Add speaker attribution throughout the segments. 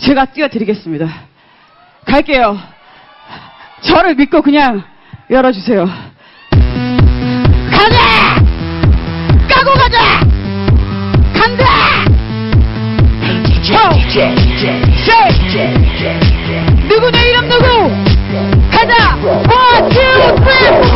Speaker 1: 제가 뛰어드리겠습니다. 갈게요. 저를 믿고 그냥 열어주세요. 가자! 까고 가자! 간다! 고! 누구 내 이름 누구? 가자! 원, 투, 쓰리!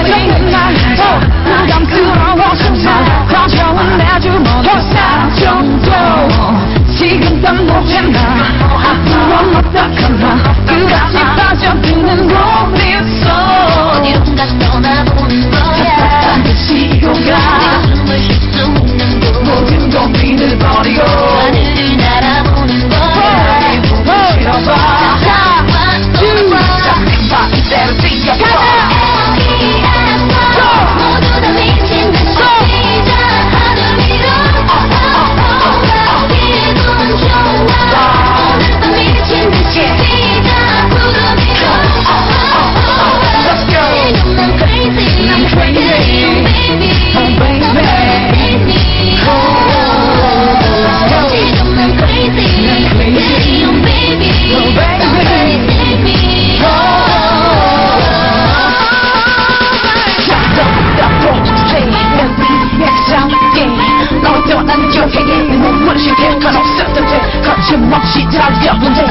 Speaker 1: 틈없이 달려 문제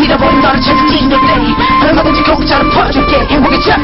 Speaker 1: 잃어버린 너를 찾는 이 노래 얼마든지 공짜로 퍼줄게. 행복의 첫